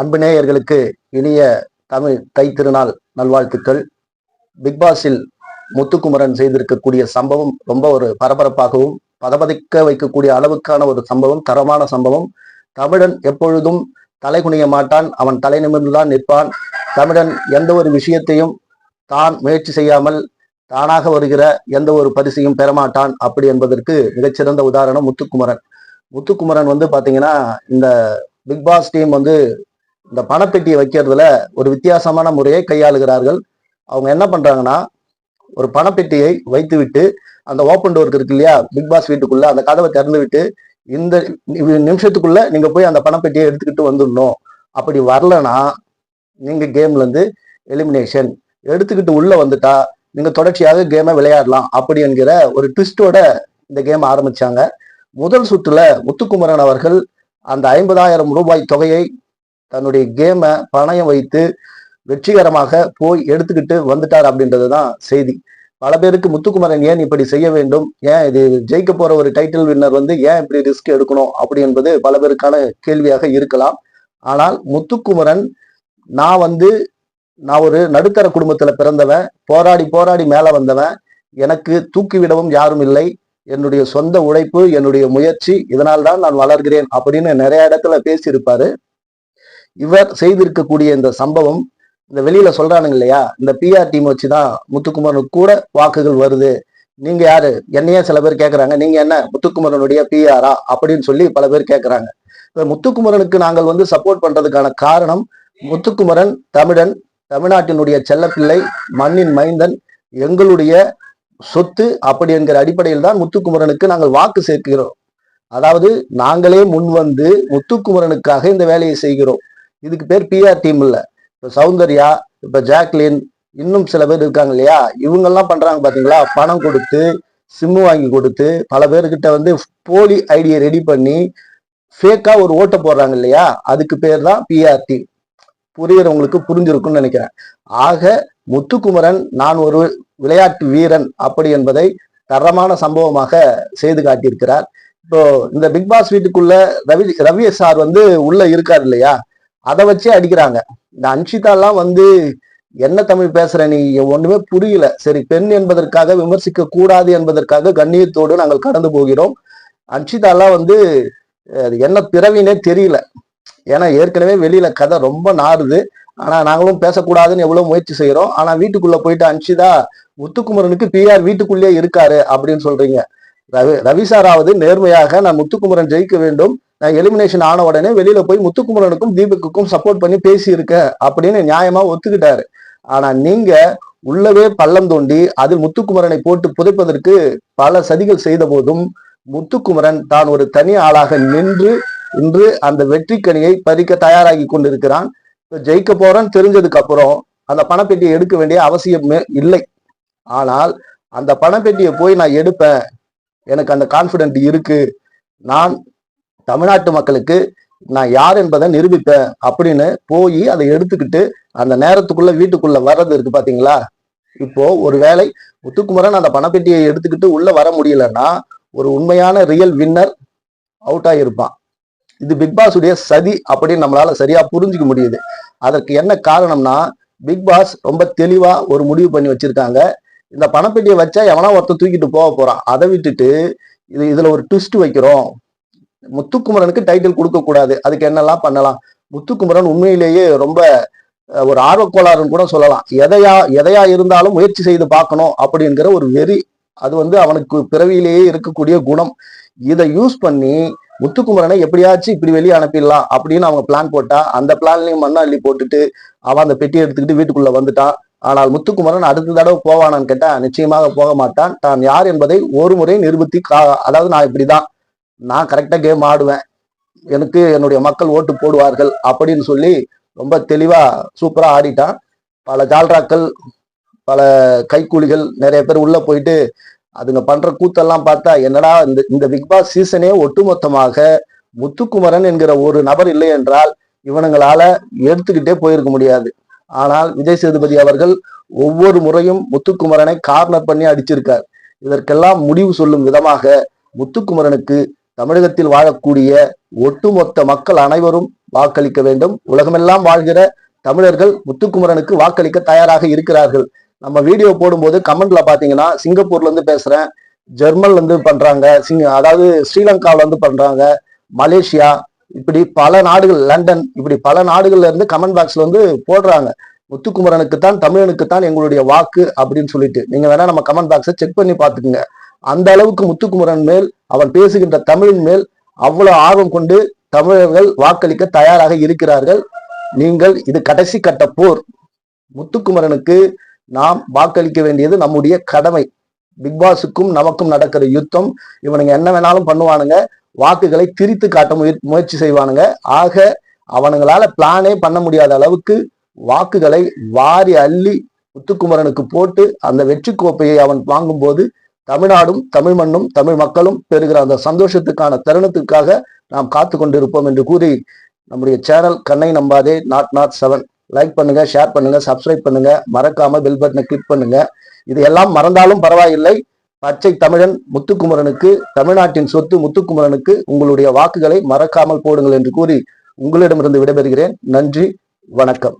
அன்பு நேயர்களுக்கு இனிய தமிழ் தைத்திருநாள் நல்வாழ்த்துக்கள். பிக்பாஸில் முத்துக்குமரன் செய்திருக்கக்கூடிய சம்பவம் ரொம்ப ஒரு பரபரப்பாகவும் பதபதிக்க வைக்கக்கூடிய அளவுக்கான ஒரு சம்பவம் தரமான சம்பவம். தமிழன் எப்பொழுதும் தலை குனிய மாட்டான் அவன் தலை நிமிர்ந்துதான் நிற்பான். தமிழன் எந்த ஒரு விஷயத்தையும் தான் முயற்சி செய்யாமல் தானாக வருகிற எந்த ஒரு பரிசையும் பெறமாட்டான். அப்படி என்பதற்கு மிகச்சிறந்த உதாரணம் முத்துக்குமரன். முத்துக்குமரன் வந்து பாத்தீங்கன்னா இந்த பிக் பாஸ் டீம் வந்து இந்த பணப்பெட்டியை வைக்கிறதுல ஒரு வித்தியாசமான முறையை கையாளுகிறார்கள். அவங்க என்ன பண்றாங்கன்னா ஒரு பணப்பெட்டியை வைத்து விட்டு அந்த ஓப்பன் டோருக்கு இருக்கு இல்லையா பிக் பாஸ் வீட்டுக்குள்ள அந்த கதவை திறந்து விட்டு இந்த நிமிஷத்துக்குள்ள நீங்க போய் அந்த பணப்பெட்டியை எடுத்துக்கிட்டு வந்துடணும். அப்படி வரலன்னா நீங்க கேம்ல இருந்து எலிமினேஷன் எடுத்துக்கிட்டு உள்ள வந்துட்டா நீங்க தொடர்ச்சியாக கேமை விளையாடலாம். அப்படி என்கிற ஒரு ட்விஸ்டோட இந்த கேம் ஆரம்பிச்சாங்க. முதல் சுற்றுல முத்துக்குமரன் அவர்கள் அந்த ஐம்பதாயிரம் ரூபாய் தொகையை தன்னுடைய கேமை பணயம் வைத்து வெற்றிகரமாக போய் எடுத்துக்கிட்டு வந்துட்டார் அப்படின்றது தான் செய்தி. பல பேருக்கு முத்துக்குமரன் ஏன் இப்படி செய்ய வேண்டும்? ஏன் இது ஜெயிக்க போற ஒரு டைட்டில் வின்னர் வந்து ஏன் இப்படி ரிஸ்க் எடுக்கணும் அப்படி என்பது பல பேருக்கான கேள்வியாக இருக்கலாம். ஆனால் முத்துக்குமரன் நான் வந்து நான் ஒரு நடுத்தர குடும்பத்துல பிறந்தவன் போராடி போராடி மேல வந்தவன் எனக்கு தூக்கிவிடவும் யாரும் இல்லை. என்னுடைய சொந்த உழைப்பு என்னுடைய முயற்சி இதனால் தான் நான் வளர்கிறேன் அப்படின்னு நிறைய இடத்துல பேசியிருப்பாரு. இவர் செய்திருக்கக்கூடிய இந்த சம்பவம் இந்த வெளியில சொல்றானுங்க இல்லையா? இந்த பிஆர் டீம் வச்சுதான் முத்துக்குமரனுக்கு கூட வாக்குகள் வருது. நீங்க யாரு? என்னையே சில பேர் கேட்கறாங்க நீங்க என்ன? முத்துக்குமரனுடைய பிஆரா அப்படின்னு சொல்லி பல பேர் கேட்கறாங்க முத்துக்குமரனுக்கு நாங்கள் வந்து சப்போர்ட் பண்றதுக்கான காரணம் முத்துக்குமரன் தமிழன் தமிழ்நாட்டினுடைய செல்லப்பிள்ளை மண்ணின் மைந்தன் எங்களுடைய சொத்து அப்படி என்கிற அடிப்படையில் தான் முத்துக்குமரனுக்கு நாங்கள் வாக்கு சேர்க்கிறோம். அதாவது நாங்களே முன் வந்து முத்துக்குமரனுக்காக இந்த வேலையை செய்கிறோம். இதுக்கு பேர் பிஆர் டீம் இல்லை. இப்போ சௌந்தர்யா இப்போ ஜாக்லின் இன்னும் சில பேர் இருக்காங்க இல்லையா? இவங்கெல்லாம் பண்ணுறாங்க பார்த்தீங்களா பணம் கொடுத்து சிம்மு வாங்கி கொடுத்து பல பேர்கிட்ட வந்து போலி ஐடியை ரெடி பண்ணி ஃபேக்காக ஒரு ஓட்டை போடுறாங்க இல்லையா? அதுக்கு பேர் தான் பிஆர் டீம் புரியுறவங்களுக்கு புரிஞ்சிருக்கும்னு நினைக்கிறேன். ஆக முத்துக்குமரன் நான் ஒரு விளையாட்டு வீரன் அப்படி என்பதை தரமான சம்பவமாக செய்து காட்டியிருக்கிறார். இப்போ இந்த பிக் பாஸ் வீட்டுக்குள்ள ரவி ரவி சார் வந்து உள்ள இருக்கார் இல்லையா? அதை வச்சே அடிக்கிறாங்க. இந்த அன்ஷிதாலாம் வந்து என்ன தமிழ் பேசுற நீ? ஒண்ணுமே புரியல. சரி பெண் என்பதற்காக விமர்சிக்க கூடாது என்பதற்காக கண்ணியத்தோடு நாங்கள் கடந்து போகிறோம். அன்ஷிதாலாம் வந்து அது என்ன பிறவினே தெரியல. ஏன்னா ஏற்கனவே வெளியில கதை ரொம்ப நாறுது. ஆனா நாங்களும் பேசக்கூடாதுன்னு எவ்வளவு முயற்சி செய்யறோம் ஆனா வீட்டுக்குள்ள போயிட்டு அன்ஷிதா முத்துக்குமரனுக்கு பிஆர் வீட்டுக்குள்ளேயே இருக்காரு அப்படின்னு சொல்றீங்க. ரவி ரவி சாராவது நேர்மையாக நான் முத்துக்குமரன் ஜெயிக்க வேண்டும். எலிமினேஷன் ஆன உடனே வெளியில போய் முத்துக்குமரனுக்கும் தீபக்குக்கும் சப்போர்ட் பண்ணி பேசியிருக்க அப்படின்னு நியாயமா ஒத்துக்கிட்டாரு. ஆனா நீங்க உள்ளவே பள்ளம் தோண்டி அதில் முத்துக்குமரனை போட்டு புதைப்பதற்கு பல சதிகள் செய்த போதும் முத்துக்குமரன் தான் ஒரு தனி ஆளாக நின்று இன்று அந்த வெற்றிக்கனியை பறிக்க தயாராகி கொண்டிருக்கிறான். இப்ப ஜெயிக்க போறேன்னு தெரிஞ்சதுக்கு அப்புறம் அந்த பணப்பெட்டியை எடுக்க வேண்டிய அவசியமே இல்லை. ஆனால் அந்த பணப்பெட்டியை போய் நான் எடுப்பேன். எனக்கு அந்த கான்பிடென்ட் இருக்கு. நான் தமிழ்நாட்டு மக்களுக்கு நான் யார் என்பதை நிரூபிப்பேன் அப்படின்னு போய் அதை எடுத்துக்கிட்டு அந்த நேரத்துக்குள்ள வீட்டுக்குள்ள வர்றது இருக்கு பாத்தீங்களா? இப்போ ஒருவேளை முத்துக்குமரன் அந்த பணப்பெட்டியை எடுத்துக்கிட்டு உள்ள வர முடியலன்னா ஒரு உண்மையான ரியல் வின்னர் அவுட் ஆகியிருப்பான் இது பிக்பாஸ் உடைய சதி அப்படின்னு நம்மளால சரியா புரிஞ்சுக்க முடியுது. அதற்கு என்ன காரணம்னா பிக் பாஸ் ரொம்ப தெளிவா ஒரு முடிவு பண்ணி வச்சிருக்காங்க. இந்த பணப்பெட்டியை வச்சா எவனா ஒருத்தன் தூக்கிட்டு போக போறான். அதை விட்டுட்டு இது இதுல ஒரு ட்விஸ்ட் வைக்கிறோம். முத்துக்குமரனுக்கு டைட்டில் கொடுக்க கூடாது. அதுக்கு என்னெல்லாம் பண்ணலாம்? முத்துக்குமரன் உண்மையிலேயே ரொம்ப ஒரு ஆர்வக்கோளாறுன்னு கூட சொல்லலாம். எதையா எதையா இருந்தாலும் முயற்சி செய்து பார்க்கணும் அப்படிங்கிற ஒரு வெறி. அது வந்து அவனுக்கு பிறவியிலேயே இருக்கக்கூடிய குணம். இதை யூஸ் பண்ணி முத்துக்குமரனை எப்படியாச்சும் இப்படி வெளியே அனுப்பிடலாம் அப்படின்னு அவங்க பிளான் போட்டா அந்த பிளான்லயும் மண்ணாள்ளி போட்டுட்டு அவன் அந்த பெட்டியை எடுத்துக்கிட்டு வீட்டுக்குள்ள வந்துட்டான். ஆனால் முத்துக்குமரன் அடுத்த தடவை போவானான்னு கேட்டா நிச்சயமாக போக மாட்டான். தான் யார் என்பதை ஒரு முறை நிரூபித்து கா- அதாவது நான் இப்படிதான் நான் கரெக்டாக கேம் ஆடுவேன். எனக்கு என்னுடைய மக்கள் ஓட்டு போடுவார்கள் அப்படின்னு சொல்லி ரொம்ப தெளிவாக சூப்பராக ஆடிட்டான். பல ஜால்ராக்கள் பல கைக்கூலிகள் நிறைய பேர் உள்ள போயிட்டு அதுங்க பண்ற கூத்தெல்லாம் பார்த்தா என்னடா இந்த இந்த பிக் பாஸ் சீசனே ஒட்டுமொத்தமாக முத்துக்குமரன் என்கிற ஒரு நபர் இல்லை என்றால் இவனுங்களால எடுத்துக்கிட்டே போயிருக்க முடியாது. ஆனால் விஜய் சேதுபதி அவர்கள் ஒவ்வொரு முறையும் முத்துக்குமரனை கார்னர் பண்ணி அடிச்சிருக்கார். இதற்கெல்லாம் முடிவு சொல்லும் விதமாக முத்துக்குமரனுக்கு தமிழகத்தில் வாழக்கூடிய ஒட்டுமொத்த மக்கள் அனைவரும் வாக்களிக்க வேண்டும். உலகமெல்லாம் வாழ்கிற தமிழர்கள் முத்துக்குமரனுக்கு வாக்களிக்க தயாராக இருக்கிறார்கள். நம்ம வீடியோ போடும்போது கமெண்ட்ல பாத்தீங்கன்னா சிங்கப்பூர்ல இருந்து பேசுறேன் ஜெர்மன்ல இருந்து பண்றாங்க சிங்க அதாவது ஸ்ரீலங்காவில இருந்து பண்றாங்க மலேசியா இப்படி பல நாடுகள் லண்டன் இப்படி பல நாடுகள்ல இருந்து கமெண்ட் பாக்ஸ்ல வந்து போடுறாங்க. முத்துக்குமரனுக்கு தான் தமிழனுக்கு தான் எங்களுடைய வாக்கு அப்படின்னு சொல்லிட்டு. நீங்க வேணா நம்ம கமெண்ட் பாக்ஸை செக் பண்ணி பாத்துக்குங்க அந்த அளவுக்கு முத்துக்குமரன் மேல் அவன் பேசுகின்ற தமிழின் மேல் அவ்வளவு ஆர்வம் கொண்டு தமிழர்கள் வாக்களிக்க தயாராக இருக்கிறார்கள். நீங்கள் இது கடைசி கட்ட போர். முத்துக்குமரனுக்கு நாம் வாக்களிக்க வேண்டியது நம்முடைய கடமை. பிக்பாஸுக்கும் நமக்கும் நடக்கிற யுத்தம். இவனுங்க என்ன வேணாலும் பண்ணுவானுங்க. வாக்குகளை திரித்து காட்ட முயற்சி செய்வானுங்க. ஆக அவனுங்களால பிளானே பண்ண முடியாத அளவுக்கு வாக்குகளை வாரி அள்ளி முத்துக்குமரனுக்கு போட்டு அந்த வெற்றி கோப்பையை அவன் வாங்கும்போது தமிழ்நாடும் தமிழ் மண்ணும் தமிழ் மக்களும் பெறுகிற அந்த சந்தோஷத்துக்கான தருணத்துக்காக நாம் காத்து கொண்டிருப்போம் என்று கூறி நம்முடைய channel Kannai Nambathe nought nought seven like பண்ணுங்க ஷேர் பண்ணுங்க சப்ஸ்கிரைப் பண்ணுங்க. மறக்காம பெல் பட்டனை கிளிக் பண்ணுங்க. இது எல்லாம் மறந்தாலும் பரவாயில்லை. பச்சை தமிழன் முத்துக்குமரனுக்கு தமிழ்நாட்டின் சொத்து முத்துக்குமரனுக்கு உங்களுடைய வாக்குகளை மறக்காமல் போடுங்கள் என்று கூறி உங்களிடமிருந்து விடைபெறுகிறேன். நன்றி வணக்கம்.